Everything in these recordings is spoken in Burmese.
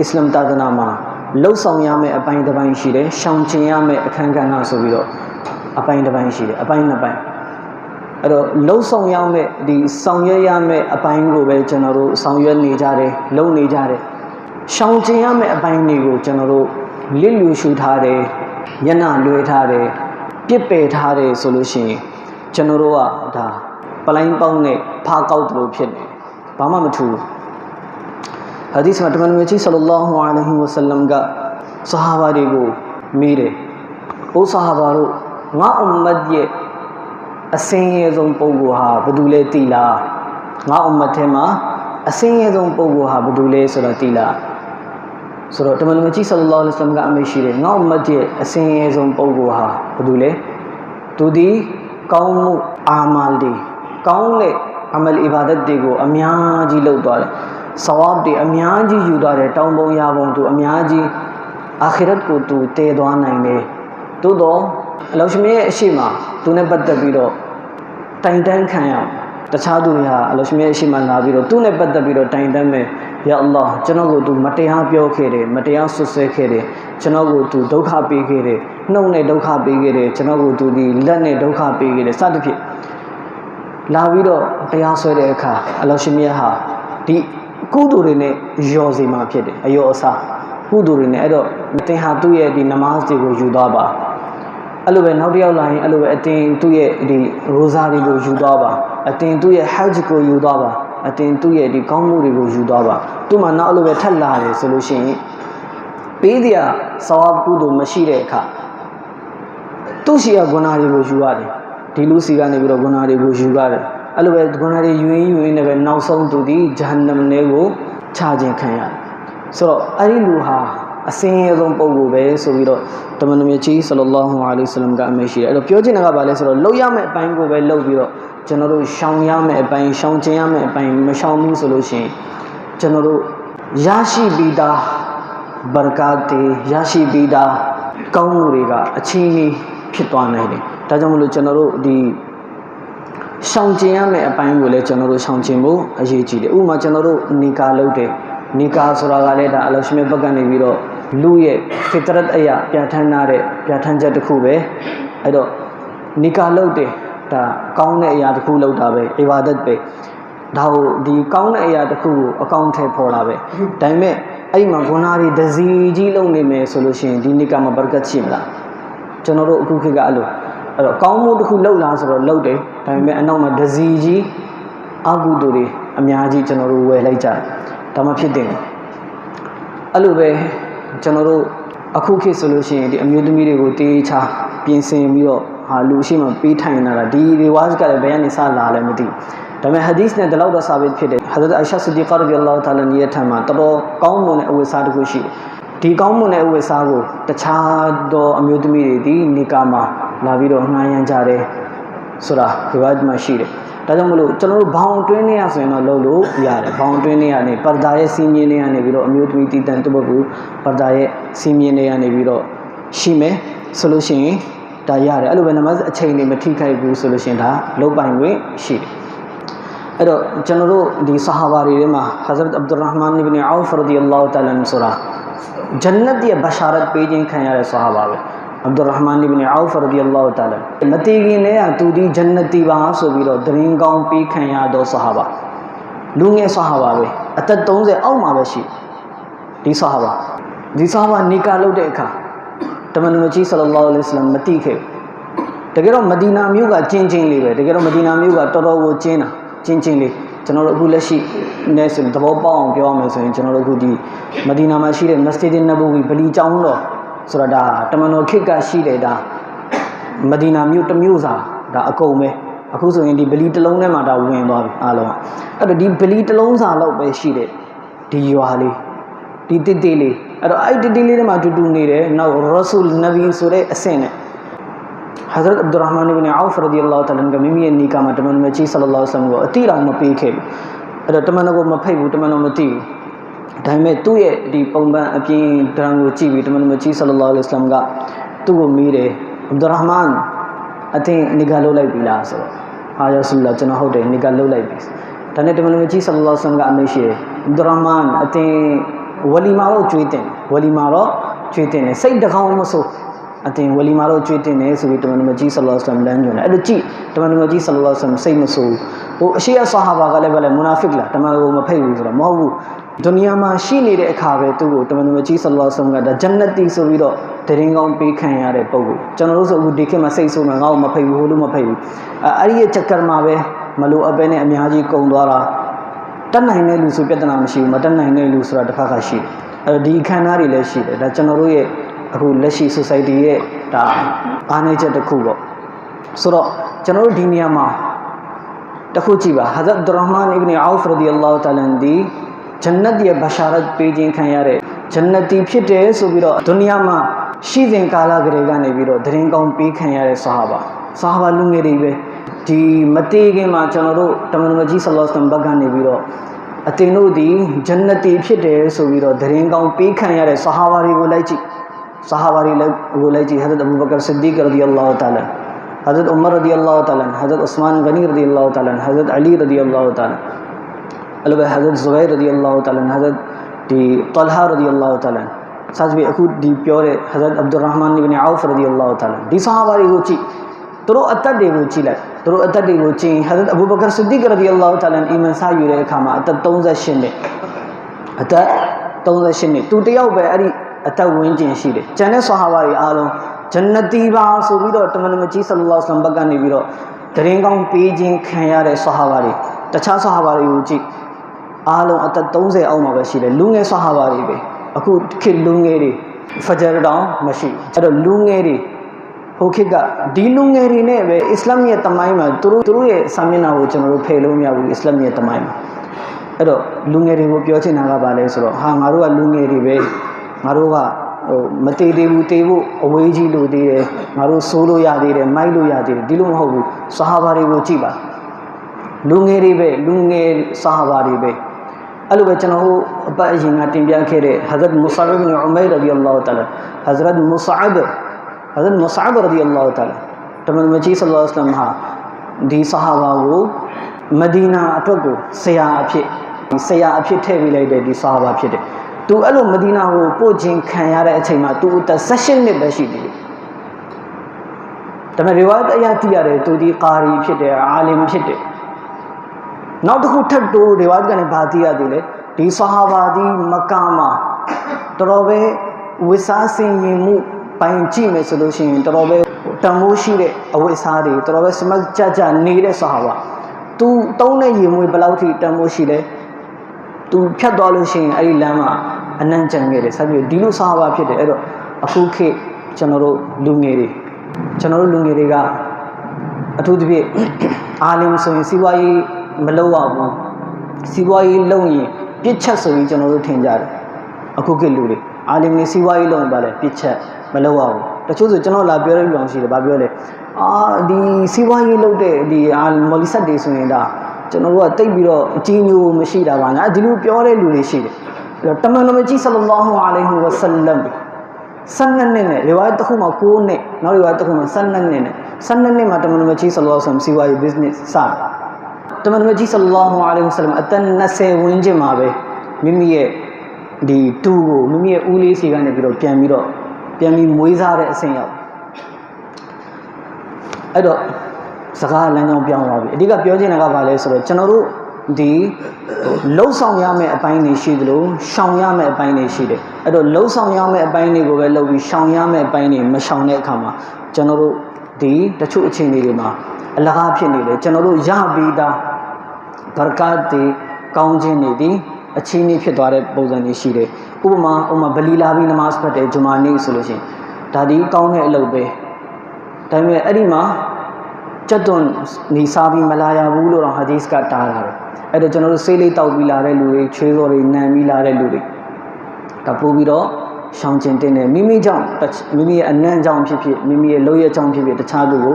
အစ္စလာမ်သာသနာမှာလှုပ်ဆောင်ရမယ့်အပိုင်းတစ်ပိုင်းရှိတယ်ရှောင်ကျင်ရမယ့်အခန်းကဏ္ဍဆိုပြီးတော့အပိုင်းတစ်ပိုင်းရှိတယ်အပိုင်းနှစ်ပိုင်းအဲ့တော့လှုပ်ဆောင်ရမယ့်ဒီဆောင်ရွက်ရမယ့်အပိုင်းကိုပဲကျွန်တော်တို့ဆောင်ရွက်နေကြတယ်လုပ်နေကြတယ်ရှောင်ကျင်ရမယ့်အပိုင်းတွေကိုကျွန်တော်တို့လစ်လူရှုထားတယ်မျက်နှာလွှဲထားတယ်ပြစ်ပယ်ထားတယ်ဆိုလို့ရှိရင်ကျွန်တော်တို့ကဒါပလိုင်းပေါင်းနဲ့ဖားကောက်တယ်လို့ဖြစ်နေတယ်ဘာမှမထူဘူး ဟာဒီစ်မှာတမန်တော်ကြီးဆလလောလဟူအလိုင်းဝဆလမ်ကဆဟာဘာတွေကိုမေးတယ်။အိုးဆဟာဘာတို့ငါအွမ်မတ်ရဲ့အစင်းရဲဆုံးပုံကိုဟာဘယ်သူလဲသိလား။ငါအွမ်မတ်ထဲမှာအစင်းရဲဆုံးပုံကိုဟာဘယ်သူလဲဆိုတော့သိလား။ဆိုတော့တမန်တော်ကြီးဆလလောလဟ်ဆလမ်ကအမေးရှိတယ်။ငါအွမ်မတ်ရဲ့အစင်းရဲဆုံးပုံကိုဟာဘယ်သူလဲ။သူဒီကောင်းမှုအာမလ်တွေကောင်းတဲ့အမလ်အီဘာဒတ်တွေကိုအများကြီးလုပ်သွားတယ်။ ဆဝပ်တွေအများကြီးယူသွားတယ်တောင်းပုံရပုံသူအများကြီးအာခိရတ်ကိုသူတည်သွားနိုင်တယ်။သို့တော့အလောရှမရဲ့အရှိမသူနဲ့ပတ်သက်ပြီးတော့တိုင်တန်းခံရအောင်တခြားသူတွေဟာအလောရှမရဲ့အရှိမလာပြီးတော့သူနဲ့ပတ်သက်ပြီးတော့တိုင်တန်းမယ်။ယာအလ္လာဟ်ကျွန်တော်ကိုသူမတရားပြောခဲ့တယ်မတရားဆွဆွဲခဲ့တယ်ကျွန်တော်ကိုသူဒုက္ခပေးခဲ့တယ်နှုတ်နဲ့ဒုက္ခပေးခဲ့တယ်ကျွန်တော်ကိုသူဒီလက်နဲ့ဒုက္ခပေးခဲ့တယ်စသဖြင့်လာပြီးတော့တရားဆွဲတဲ့အခါအလောရှမရဲ့ဟာဒီ ကုသိုလ်တွေနဲ့ယောစီမှာဖြစ်တယ်အယောအစားကုသိုလ်တွေနဲ့အဲ့တော့သင်ဟာသူ့ရဲ့ဒီနမတ်တွေကိုယူသွားပါအဲ့လိုပဲနောက်တစ်ယောက်လာရင်အဲ့လိုပဲအတင်းသူ့ရဲ့ဒီရိုဇာတွေကိုယူသွားပါအတင်းသူ့ရဲ့ဟတ်ဂျ်ကိုယူသွားပါအတင်းသူ့ရဲ့ဒီကောင်းမှုတွေကိုယူသွားပါသူ့မှာနောက်အဲ့လိုပဲထပ်လာတယ်ဆိုလို့ရှိရင်ပေးတရားဆဝပ်ကုသိုလ်မရှိတဲ့အခါသူ့ရှိရဂုဏတွေကိုယူရတယ်ဒီလူစီကနေပြီးတော့ဂုဏတွေကိုယူရတယ် အဲ့လိုပဲဂုဏတွေယူရင်ယူရင်လည်းပဲနောက်ဆုံးသူဒီဂျဟန္နမ်ထဲကိုချခြင်းခံရတယ်ဆိုတော့အဲ့ဒီလူဟာအစင်းရဲဆုံးပုံကိုပဲဆိုပြီးတော့တမန်တော်မြတ်ကြီးဆလလောလဟူအလိဆလမ်ကအမိရှိတယ်အဲ့တော့ပြောချင်တာကဘာလဲဆိုတော့လှုပ်ရမယ့်အပိုင်းကိုပဲလှုပ်ပြီးတော့ကျွန်တော်တို့ရှောင်ရမယ့်အပိုင်းရှောင်ကျင်ရမယ့်အပိုင်းမရှောင်ဘူးဆိုလို့ရှိရင်ကျွန်တော်တို့ရရှိပြီးသားဘာကာတေရရှိပြီးသားကောင်းမှုတွေကအချင်းကြီးဖြစ်သွားနိုင်တယ်ဒါကြောင့်မလို့ကျွန်တော်တို့ဒီ ရှောင်ကျင်ရမယ့်အပိုင်းကိုလည်းကျွန်တော်တို့ရှောင်ကျင်ဖို့အရေးကြီးတယ်ဥပမာကျွန်တော်တို့နီကာလုပ်တယ်နီကာဆိုတာကလည်းဒါအလရှမြတ်ဘက်ကနေပြီးတော့လူရဲ့ဖီတရတ်အရာပြဋ္ဌာန်းထားတဲ့ပြဋ္ဌာန်းချက်တစ်ခုပဲအဲ့တော့နီကာလုပ်တယ်ဒါကောင်းတဲ့အရာတစ်ခုလုပ်တာပဲအီဘာဒတ်ပဲဒါကိုဒီကောင်းတဲ့အရာတစ်ခုကိုအကောင့်ထဲပေါ်လာပဲဒါပေမဲ့အဲ့ဒီမှာဂုဏတွေဒဇီကြီးလုပ်နေမယ်ဆိုလို့ရှိရင်ဒီနီကာမှာဘရကတ်ရှိမလားကျွန်တော်တို့အခုခေတ်ကအဲ့လို အဲ့တော့ကောင်းမှုတစ်ခုလုပ်လာဆိုတော့လုပ်တယ်ဒါပေမဲ့အနောက်မှာဒဇီကြီးအကုသိုလ်တွေအများကြီးကျွန်တော်တို့ဝယ်လိုက်ကြတယ်ဒါမှဖြစ်တယ်အဲ့လိုပဲကျွန်တော်တို့အခုခေတ်ဆိုလို့ရှိရင်ဒီအမျိုးသမီးတွေကိုတေးချပြင်ဆင်ပြီးတော့ဟာလူရှိမှပေးထိုင်လာတာဒီဒီဝါဇ်ကလည်းဘယ်ကနေစလာလဲမသိဘူးဒါပေမဲ့ဟာဒီစ်နဲ့ဒီလောက်တော့စာပေဖြစ်တယ်ဟာဇတ်အိုင်ရှာဆဒီကာရဒီအလ္လာဟ်တာလာနီရဲ့ထံမှာတော်တော်ကောင်းမွန်တဲ့အဝိစာတစ်ခုရှိတယ်ဒီကောင်းမွန်တဲ့အဝိစာကိုတခြားသောအမျိုးသမီးတွေဒီနေကာမှာ လာပြီးတော့ငှားရမ်းကြတယ်ဆိုတာဒီဝါဇ်မှာရှိတယ်ဒါကြောင့်မလို့ကျွန်တော်တို့ဘောင်တွင်းနေရဆိုရင်တော့လုပ်လို့ရတယ်ဘောင်တွင်းနေရနေပရဒါရဲ့စီမင်းနေရနေပြီးတော့အမျိုးသမီးတည်တံ့တပုတ်ကူပရဒါရဲ့စီမင်းနေရနေပြီးတော့ရှိမယ်ဆိုလို့ရှိရင်ဒါရတယ်အဲ့လိုပဲနမတ်အချိန်တွေမထိခိုက်ဘူးဆိုလို့ရှိရင်ဒါလုတ်ပိုင်ခွင့်ရှိတယ်အဲ့တော့ကျွန်တော်တို့ဒီဆဟာဘာတွေထဲမှာဟဇရတ်အဗ်ဒူရဟ်မန်အီဘ်အောဖ်ရဒီအလ္လာဟူတအာလာဆိုတာဂျန်နတ်ရဲ့ဘရှာရတ်ပေးခြင်းခံရတဲ့ဆဟာဘာပဲ အဗ္ဒူရဟ်မန်အီဘ်အောဖ်ရဒီအလ္လာဟူတအာလာမတီးခင်နဲ့ကသူဒီဂျန်နတီပါဆိုပြီးတော့ဒရင်ကောင်းပေးခံရတော့ဆဟာဘာလူငယ်ဆဟာဘာပဲအသက်30အောက်မှာပဲရှိဒီဆဟာဘာဒီဆဟာဘာနီကာလုပ်တဲ့အခါတမန်တော်ကြီးဆလလောလဟ်အလိုင်းဝါဆလမ်မတိခဲ့တကယ်တော့မဒီနာမြို့ကကျင်းချင်းလေးပဲတကယ်တော့မဒီနာမြို့ကတော်တော်ကိုကျင်းတာကျင်းချင်းလေးကျွန်တော်တို့အခုလက်ရှိနဲ့ဆိုသဘောပေါက်အောင်ပြောရမယ်ဆိုရင်ကျွန်တော်တို့အခုဒီမဒီနာမှာရှိတဲ့မစဂျစ်နဘဝီဗလီကျောင်းတော် ဆိုတော့ဒါတမန်တော်ခေတ်ကရှိတယ်ဒါမဒီနာမြို့တစ်မြို့စာဒါအကုန်ပဲအခုဆိုရင်ဒီဗလီတစ်လုံးထဲမှာဒါဝင်သွားပြီအားလုံးအဲ့တော့ဒီဗလီတစ်လုံးစာလောက်ပဲရှိတယ်ဒီရွာလေးဒီတစ်တေးလေးအဲ့တော့အဲ့ဒီတစ်တေးလေးထဲမှာတူတူနေတယ်နောက်ရဆူလ်နဗီဆိုတဲ့အဆင့်နဲ့ Hazrat Abdurrahman ibn Auf radiyallahu ta'ala ကမိမိရဲ့နီကာမှာတမန်တော်ကြီး sallallahu alaihi wasallam ကိုအတိအတော်မပေးခဲ့ဘူးအဲ့တော့တမန်တော်ကိုမဖိတ်ဘူးတမန်တော်မသိဘူး ဒါပေမဲ့သူ့ရဲ့ဒီပုံပန်းအပြင်ဒရန်ကိုကြည့်ပြီးတမန်တော်ကြီးဆလလောလ္လဟ်အလัยဟိဝါစလမ်ကသူ့ကိုမေးတယ်အဗ္ဒူရဟ်မန်အသင်နီကာလုပ်လိုက်ပြီလားဆိုတော့ဟာယာဆူလာကျွန်တော်ဟုတ်တယ်နီကာလုပ်လိုက်ပြီဒါနဲ့တမန်တော်ကြီးဆလလောလ္လဟ်အလัยဟိဝါစလမ်ကအမေးရှိတယ်အဗ္ဒူရဟ်မန်အသင်ဝလီမာတော့ကျွေးတင်ဝလီမာတော့ကျွေးတင်တယ်စိတ်တကောင်းမဆိုးအတင်ဝလီမာတော့ကျွေးတင်တယ်ဆိုပြီးတမန်တော်ကြီးဆလ္လာလဟ်အလိုင်းလမ်းညွှန်တယ်အဲ့လိုကြည့်တမန်တော်ကြီးဆလ္လာလဟ်အလိုင်းစိတ်မဆိုးဟိုအရှိယဆဟာဘာကလည်းပဲလေမူနာဖစ်လားတမန်တော်မဖိတ်ဘူးဆိုတော့မဟုတ်ဘူး ဒုနီယာမှာရှိနေတဲ့အခါပဲသူ့ကိုတမန်တော်ကြီးဆလ္လာလဟ်အလိုင်းကဒါဂျန်နတ်တီဆိုပြီးတော့တရင်ကောင်းပေးခံရတဲ့ပုံကိုကျွန်တော်တို့ဆိုအခုဒီခေတ်မှာစိတ်ဆိုးမှာငါ့ကိုမဖိတ်ဘူးဟိုလိုမဖိတ်ဘူးအဲအဲ့ဒီရဲ့ချက်ကရမှာပဲမလိုအပ်ပဲနဲ့အများကြီးကုံသွားတာတက်နိုင်တဲ့လူဆိုပြဿနာမရှိဘူးမတက်နိုင်တဲ့လူဆိုတာတစ်ခါခါရှိတယ်အဲ့တော့ဒီအခမ်းအနားတွေလည်းရှိတယ်ဒါကျွန်တော်တို့ရဲ့အခုလက်ရှိ society ရဲ့ဒါအားနည်းချက်တစ်ခုပေါ့ဆိုတော့ကျွန်တော်တို့ဒီနေရာမှာတစ်ခုကြည့်ပါဟာဇတ်ဒ်ရဟ်မန်အီဘ်နီအောဖ်ရဒီအလ္လာဟူတအာလာဒီဂျန်န တ်ရဲ့ဘရှာရတ်ပေးခြင်းခံရတဲ့ဂျန်နတီဖြစ်တယ်ဆိုပြီးတော့ဒုနီယာမှာရှိစဉ်ကာလကလေးကနေပြီးတော့သတင်းကောင်းပေးခံရတဲ့ဆဟာဘာဆဟာဘာလူငယ်တွေပဲဒီမတေးခင်မှာကျွန်တော်တို့တမန်တော်ကြီးဆလောလ္လဟ်ဘတ်ကနေပြီးတော့အတင်တို့ဒီဂျန်နတီဖြစ်တယ်ဆိုပြီးတော့သတင်းကောင်းပေးခံရတဲ့ဆဟာဘာတွေကိုလိုက်ကြည့်ဆဟာဘာတွေကိုလိုက်ကြည့်ဟဇရတ်အဘူဘကာဆစ်ဒီကရဒီအလ္လာဟူတအာလာ हज़रत उमर रदी अल्लाह ताला हज़रत उस्मान गनी रदी अल्लाह ताला हज़रत अली रदी अल्लाह ताला အဲ့လိုပဲ Hazrat Zubair radiyallahu ta'ala Hazrat ဒီ Talha radiyallahu ta'ala စာစပြီအခုဒီပြောတဲ့ Hazrat Abdurrahman ibn Auf radiyallahu ta'ala ဒီဆဟာဘာတွေကိုကြည့်သူတို့အသက်တွေကိုကြည့်လိုက်သူတို့အသက်တွေကိုကြည့် Hazrat Abu Bakr Siddiq radiyallahu ta'ala အီမန်ဆာယူတဲ့အခါမှာအသက်38နှစ်အသက်38နှစ်သူတယောက်ပဲအဲ့ဒီအသက်ဝန်းကျင်ရှိတယ်ကျန်တဲ့ဆဟာဘာတွေအားလုံးဂျန်နတီပါဆိုပြီးတော့တမန်တော်ကြီးဆလ္လာလ္လာဟ်အလိုင်းဘက်ကနေပြီးတော့တရင်ကောင်းပေးခြင်းခံရတဲ့ဆဟာဘာတွေတခြားဆဟာဘာတွေကိုကြည့် အားလုံးအသက်30အောက်မှာပဲရှိတယ်လူငယ်ဆဟာဘာတွေပဲအခုခေတ်လူငယ်တွေဖဂျာတောင်မရှိအဲ့တော့လူငယ်တွေဟိုခေတ်ကဒီလူငယ်တွေနဲ့ပဲအစ္စလာမ်ရဲ့တမိုင်းမှာသူတို့သူတို့ရဲ့စာမျက်နှာကိုကျွန်တော်တို့ဖယ်လို့မရဘူးအစ္စလာမ်ရဲ့တမိုင်းမှာအဲ့တော့လူငယ်တွေကိုပြောချင်တာကဘာလဲဆိုတော့ဟာငါတို့ကလူငယ်တွေပဲငါတို့ကဟိုမတေးသေးဘူးတေးဖို့အဝေးကြီးလို့သေးတယ်ငါတို့ဆိုးလို့ရသေးတယ်မိုက်လို့ရသေးတယ်ဒီလိုမဟုတ်ဘူးဆဟာဘာတွေကိုကြည့်ပါလူငယ်တွေပဲလူငယ်ဆဟာဘာတွေပဲ အဲ့လိုပဲကျွန်တော်တို့အပတ်အရင်ကတင်ပြခဲ့တဲ့ Hazrat Mus'ab ibn Umayr radiyallahu ta'ala Hazrat Mus'ab Hazrat Mus'ab radiyallahu ta'ala တမန်တော်ကြီးဆလ္လာလဟ်အလัยဟိဝါစလမ်ဟာဒီဆဟာဘာကိုမဒီနာအတွက်ကိုဆရာအဖြစ်ဒီဆရာအဖြစ်ထည့်ပေးလိုက်တဲ့ဒီဆဟာဘာဖြစ်တယ်သူအဲ့လိုမဒီနာကိုပို့ခြင်းခံရတဲ့အချိန်မှာသူအသက်16နှစ်ပဲရှိသေးတယ်ဒါပေမဲ့ရီဝါတ်အရာသိရတယ်သူဒီကာရီဖြစ်တယ်အာလင်ဖြစ်တယ် နောက်တစ်ခုထပ်တိုးရီဝါတ်ကနေဘာသိရသေးလဲဒီဆဟာဘာဒီမကာမှာတော်တော်ပဲဝိစားစင်ရင်မှုပိုင်ကြည့်မယ်ဆိုလို့ရှိရင်တော်တော်ပဲတန်မိုးရှိတဲ့အဝိစားတွေတော်တော်ပဲစမတ်ကြကြနေတဲ့ဆဟာဘာသူတုံးတဲ့ရင်မွေဘယ်လောက်ထိတန်မိုးရှိလဲသူဖြတ်သွားလို့ရှိရင်အဲ့ဒီလမ်းမှာအနံ့ကြံခဲ့တယ်ဆက်ပြီးဒီလိုဆဟာဘာဖြစ်တယ်အဲ့တော့အခုခေတ်ကျွန်တော်တို့လူငယ်တွေကျွန်တော်တို့လူငယ်တွေကအထူးသဖြင့်အာလင်ဆိုရင်စီးပွားရေး မလုပ်ရဘူးစီးပွားရေးလုပ်ရင်ပြစ်ချက်ဆိုရင်ကျွန်တော်တို့ထင်ကြတယ်အခုခေတ်လူတွေအာလင်နေစီးပွားရေးလုပ်ရင်ပါလေပြစ်ချက်မလုပ်ရဘူးတချို့ဆိုကျွန်တော်လာပြောရလို့ရှိတယ်ဗာပြောလေအာဒီစီးပွားရေးလုပ်တဲ့ဒီအာမော်လီဆက်တွေဆိုရင်ဒါကျွန်တော်တို့ကတိတ်ပြီးတော့အကြီးညိုမရှိတာပါညာဒီလိုပြောတဲ့လူတွေရှိတယ်အဲ့တော့တမန်တော်ကြီးဆလ္လာလာဟူအလိုင်ဟီဝဆလမ်12နှစ်နဲ့ရီဝါယတ်တစ်ခုမှာ9နှစ်နောက်ရီဝါယတ်တစ်ခုမှာ12နှစ်နဲ့12နှစ်မှာတမန်တော်ကြီးဆလ္လာလာဟူစီဝါရေး business စတာ တမန်တော်ကြီးဆလ္လာလာဟူအလိုင်ဝဆလမ်အသက်20ဝန်းကျင်မှာပဲမိမိရဲ့ဒီတူကိုမိမိရဲ့ဦးလေးစီကနေပြီးတော့ပြန်ပြီးတော့ပြန်ပြီးမွေးစားတဲ့အဆင့်ရောက်အဲ့တော့စကားလမ်းကြောင်းပြောင်းသွားပြီအဓိကပြောချင်တာကဘာလဲဆိုတော့ကျွန်တော်တို့ဒီလှုပ်ဆောင်ရမယ့်အပိုင်းတွေရှိသလိုရှောင်ရမယ့်အပိုင်းတွေရှိတယ်အဲ့တော့လှုပ်ဆောင်ရမယ့်အပိုင်းတွေကိုပဲလုပ်ပြီးရှောင်ရမယ့်အပိုင်းတွေမရှောင်တဲ့အခါမှာကျွန်တော်တို့ဒီတချို့အခြေအနေတွေမှာအလကားဖြစ်နေတယ်ကျွန်တော်တို့ရပြီးသား ဘရကတ်တွေကောင်းခြင်းတွေဒီအချင်းကြီးဖြစ်သွားတဲ့ပုံစံတွေရှိတယ်ဥပမာဥပမာဗလီလာပြီးနမတ်ဖတ်တယ်ဂျုမာနေ့ဆိုလို့ရှိရင်ဒါဒီကောင်းတဲ့အလုပ်ပဲဒါပေမဲ့အဲ့ဒီမှာကြက်သွန်နေစားပြီးမလာရဘူးလို့တော့ဟာဒီစ်ကတားတာတယ်အဲ့တော့ကျွန်တော်တို့ဆေးလေးတောက်ပြီးလာတဲ့လူတွေချွေးစော်တွေနံပြီးလာတဲ့လူတွေဒါပို့ပြီးတော့ရှောင်ကျင်တင်တယ်မိမိကြောင့်မိမိရဲ့အနံ့ကြောင့်ဖြစ်ဖြစ်မိမိရဲ့လုပ်ရကြောင့်ဖြစ်ဖြစ်တခြားသူကို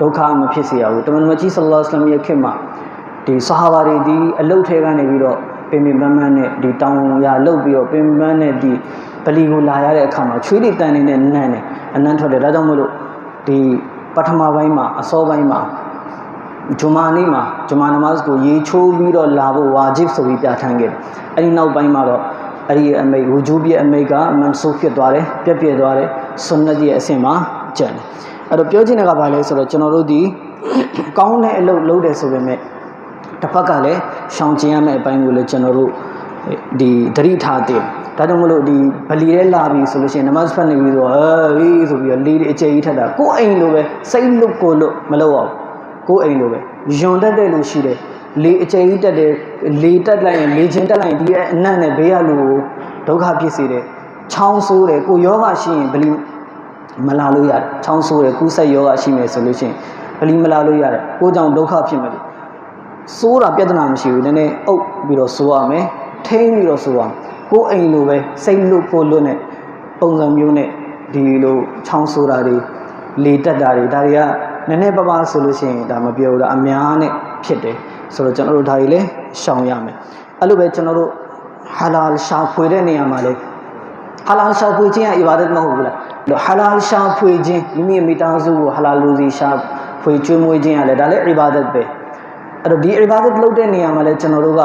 ဒုက္ခမဖြစ်စေရဘူးတမန်တော်ကြီးဆလ္လာလဟ်အလัยဟိဝါစလမ်ရဲ့ခေတ်မှာ ဒီဆဟာဘာတွေဒီအလုတ်ထဲကနေပြီးတော့ပင်ပင်ပန်းပန်းနဲ့ဒီတောင်ရလုတ်ပြီးတော့ပင်ပန်းနဲ့ဒီပလီကိုလာရတဲ့အခါမှာချွေးတွေတန်နေတဲ့နန်းနဲ့အနံ့ထွက်တယ်ဒါကြောင့်မို့လို့ဒီပထမပိုင်းမှာအစောပိုင်းမှာဂျုမာနေ့မှာဂျုမာနမတ်ကိုရေချိုးပြီးတော့လာဖို့ဝါဂျစ်ဆိုပြီးပြဋ္ဌာန်းခဲ့တယ်။အဲဒီနောက်ပိုင်းမှာတော့ဒအဲ့ဒီအမိတ်ဝဂျူဘီအမိတ်ကမန်ဆူဖြစ်သွားတယ်ပြက်ပြက်သွားတယ်ဆွန်နတ်ရဲ့အဆင့်မှာကျန်တယ်အဲ့တော့ပြောချင်တဲ့ကဘာလဲဆိုတော့ကျွန်တော်တို့ဒီကောင်းတဲ့အလုပ်လုပ်တယ်ဆိုပေမဲ့ တစ်ဖက်ကလည်းရှောင်ကျဉ်ရမယ့်အပိုင်းကိုလည်းကျွန်တော်တို့ဒီတတိထားတဲ့ဒါကြောင့်မလို့ဒီဗလီထဲလာပြီဆိုလို့ရှိရင်နမတ်ဖတ်နေပြီဆိုတော့အေးဆိုပြီးတော့လေးတွေအကျယ်ကြီးထက်တာကိုယ်အိမ်လိုပဲစိတ်လွတ်ကိုလွတ်မလုပ်အောင်ကိုယ်အိမ်လိုပဲယွန်တတ်တဲ့လူရှိတယ်လေအကျယ်ကြီးတက်တယ်လေတက်လိုက်ရင်လေချင်းတက်လိုက်ရင်ဒီအနံ့နဲ့ဘေးကလူကိုဒုက္ခဖြစ်စေတယ်ချောင်းဆိုးတယ်ကိုယောဂရှိရင်ဗလီမလာလို့ရတယ်ချောင်းဆိုးတယ်ကူးဆက်ယောဂရှိမယ်ဆိုလို့ရှိရင်ဗလီမလာလို့ရတယ်ကိုကြောင့်ဒုက္ခဖြစ်မယ် စိုးတာပြဿနာမရှိဘူးနည်းနည်းအုပ်ပြီးတော့စိုးရမယ်ထိန်းပြီးတော့စိုးရမယ်ကိုယ်အိမ်လိုပဲစိတ်လွတ်ကိုလွတ်နဲ့ပုံစံမျိုးနဲ့ဒီလိုချောင်းဆိုးတာတွေလေတက်တာတွေဒါတွေကနည်းနည်းပါးပါးဆိုလို့ရှိရင်ဒါမပြောဘူးလားအများနဲ့ဖြစ်တယ်ဆိုတော့ကျွန်တော်တို့ဒါတွေလည်းရှောင်ရမယ်အဲ့လိုပဲကျွန်တော်တို့ဟာလာရှာဖွေတဲ့နေရာမှာလည်းဟာလာရှာဖွေခြင်းကအီဘာဒတ်မဟုတ်ဘူးလားဟာလာရှာဖွေခြင်းမိမိမိသားစုကိုဟာလာလူစီရှာဖွေကျွေးမွေးခြင်းကလည်းဒါလည်းအီဘာဒတ်ပဲ အဲ့တော့ဒီအီဘာဒတ်လုပ်တဲ့နေရာမှာလည်းကျွန်တော်တို့က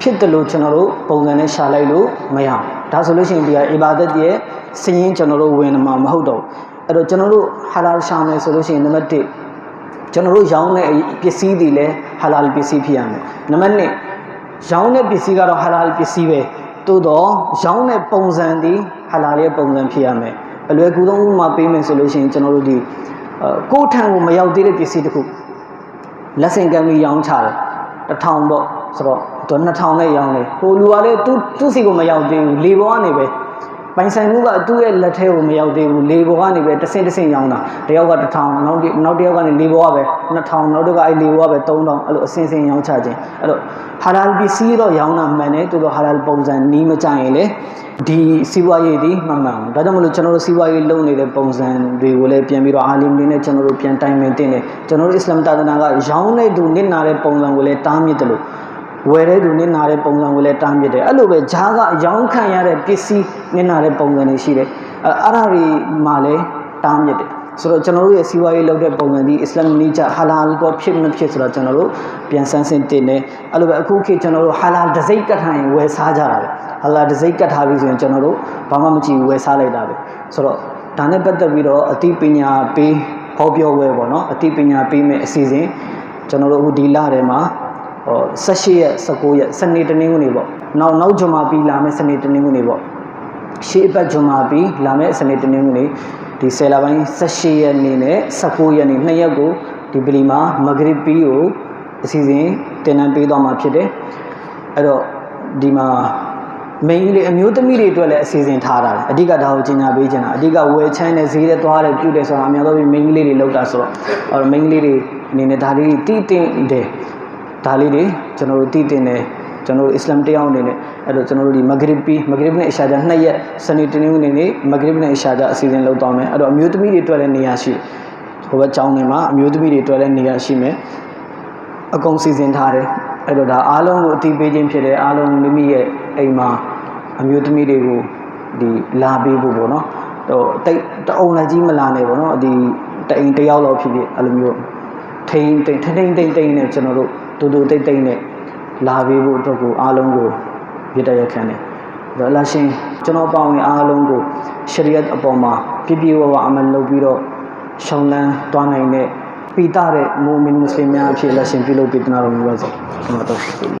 ဖြစ်တယ်လို့ကျွန်တော်တို့ပုံစံနဲ့ရှာလိုက်လို့မရအောင်ဒါဆိုလို့ရှိရင်ဒီကအီဘာဒတ်ရဲ့စည်ရင်ကျွန်တော်တို့ဝင်မှာမဟုတ်တော့ဘူးအဲ့တော့ကျွန်တော်တို့ဟာလာရှာမယ်ဆိုလို့ရှိရင်နံပါတ်1ကျွန်တော်တို့ရောင်းတဲ့ပစ္စည်းတွေလည်းဟာလာပစ္စည်းဖြစ်ရမယ်နံပါတ်2ရောင်းတဲ့ပစ္စည်းကတော့ဟာလာပစ္စည်းပဲသို့တော့ရောင်းတဲ့ပုံစံဒီဟာလာရဲ့ပုံစံဖြစ်ရမယ်အလွယ်ကူဆုံးဥပမာပေးမယ်ဆိုလို့ရှိရင်ကျွန်တော်တို့ဒီကိုယ်ထံကိုမရောက်သေးတဲ့ပစ္စည်းတစ်ခု လက်ဆင့်ကမ်းပြီးရောင်းချတယ်တစ်ထောင်ပေါ့ဆိုတော့သူ2000နဲ့ရောင်းတယ်ဟိုလူကလည်းသူ့သူ့စီကိုမရောက်သေးဘူးလေပေါ်ကနေပဲ ပိုင်ဆိုင်မှုကသူ့ရဲ့လက်ထဲကိုမရောက်သေးဘူးလေပေါ်ကနေပဲတစ်ဆင့်တစ်ဆင့်ရောင်းတာတယောက်က1000နောက်နောက်တယောက်ကနေလေပေါ်ကပဲ2000နောက်တစ်ခါအဲ့လေပေါ်ကပဲ3000အဲ့လိုအစင်းစင်းရောင်းချခြင်းအဲ့တော့ဟာလာပစ္စည်းတော့ရောင်းတာမှန်တယ်သူတို့ဟာလာပုံစံနီးမကြရင်လေဒီစီးပွားရေးဒီမှန်မှန်ဒါကြောင့်မလို့ကျွန်တော်တို့စီးပွားရေးလုပ်နေတဲ့ပုံစံတွေကိုလည်းပြန်ပြီးတော့အာလင်တွေနဲ့ကျွန်တော်တို့ပြန်တိုင်ပင်တင်တယ်ကျွန်တော်တို့အစ္စလာမ်တာသနာကရောင်းတဲ့သူနစ်နာတဲ့ပုံစံကိုလည်းတားမြစ်တယ်လို့ ဝယ်တဲ့သူနစ်နာတဲ့ပုံစံကိုလည်းတားမြစ်တယ်အဲ့လိုပဲဂျားကရောင်းခံရတဲ့ပစ္စည်းနစ်နာတဲ့ပုံစံတွေရှိတယ်အဲ့အဲ့ဒါတွေမှလည်းတားမြစ်တယ်ဆိုတော့ကျွန်တော်တို့ရဲ့စီးပွားရေးလုပ်တဲ့ပုံစံဒီအစ္စလာမ်နီးကြဟာလာကောဖြစ်မဖြစ်ဆိုတော့ကျွန်တော်တို့ပြန်ဆန်းစစ်တင်တယ်အဲ့လိုပဲအခုခေတ်ကျွန်တော်တို့ဟာလာဒစိတ်ကတ်ထားရင်ဝယ်စားကြတာပဲဟာလာဒစိတ်ကတ်ထားပြီဆိုရင်ကျွန်တော်တို့ဘာမှမကြည့်ဘူးဝယ်စားလိုက်တာပဲဆိုတော့ဒါနဲ့ပတ်သက်ပြီးတော့အသိပညာပေးဟောပြောဝဲပေါ့နော်အသိပညာပေးမယ်အစီအစဉ်ကျွန်တော်တို့အခုဒီလထဲမှာ ဟော18ရက်19ရက်စနေတနင်္ဂနွေပေါ့နောက်နောက်ဂျွန်မာပြီးလာမယ့်စနေတနင်္ဂနွေပေါ့ရှေ့အပတ်ဂျွန်မာပြီးလာမယ့်စနေတနင်္ဂနွေဒီဆယ်လပိုင်း18ရက်နေ့နဲ့19ရက်နေ့နှစ်ရက်ကိုဒီပလီမှာမဂရစ်ပီကိုအစီအစဉ်တင်နန်းပေးသွားမှာဖြစ်တယ်အဲ့တော့ဒီမှာမိန်းကလေးအမျိုးသမီးတွေအတွက်လည်းအစီအစဉ်ထားတာလေအဓိကဒါကိုကြီးညာပေးချင်တာအဓိကဝယ်ချမ်းတဲ့ဈေးတဲ့သွားတယ်ပြုတယ်ဆိုတာအများဆုံးမိန်းကလေးတွေလောက်တာဆိုတော့အဲ့တော့မိန်းကလေးတွေအနေနဲ့ဒါလေးတီးတင်တယ် ဒါလေးတွေကျွန်တော်တို့တီးတင်တယ်ကျွန်တော်တို့အစ္စလာမ်တရားအနေနဲ့အဲ့တော့ကျွန်တော်တို့ဒီမဂရစ်ပီမဂရစ်နဲ့အရှာဂျာနှစ်ရက်စနေတနင်္ဂနွေနေ့မဂရစ်နဲ့အရှာဂျာအစီအစဉ်လုပ်သွားမယ်အဲ့တော့အမျိုးသမီးတွေအတွက်လည်းနေရာရှိဟိုဘက်ကျောင်းတွေမှာအမျိုးသမီးတွေအတွက်လည်းနေရာရှိမယ်အကုန်စီစဉ်ထားတယ်အဲ့တော့ဒါအားလုံးကိုအတိပေးခြင်းဖြစ်တယ်အားလုံးမိမိရဲ့အိမ်မှာအမျိုးသမီးတွေကိုဒီလာပေးဖို့ပေါ့နော်ဟိုတိတ်တအုံလည်းကြီးမလာနဲ့ပေါ့နော်ဒီတအိမ်တယောက်လောက်ဖြစ်ဖြစ်အဲ့လိုမျိုးထိန်ထိန်ထိန်ထိန်ထိန်ထိန်နဲ့ကျွန်တော်တို့ တူတူတိတ်တိတ်နဲ့လာပေးဖို့အတွက်ကိုအားလုံးကိုရတဲ့ရခံတယ်ဒါလာရှင်ကျွန်တော်ပေါင်းရင်အားလုံးကိုရှရီယတ်အပေါ်မှာပြပြဝဝအမလုပ်ပြီးတော့ရှောင်းလန်းသွားနိုင်တဲ့ပိတာတဲ့မူမင်မွတ်စလင်များအဖြစ်လက်ရှင်ပြုလုပ်ပေးတနာတော်မူပါစေကျွန်တော်တို့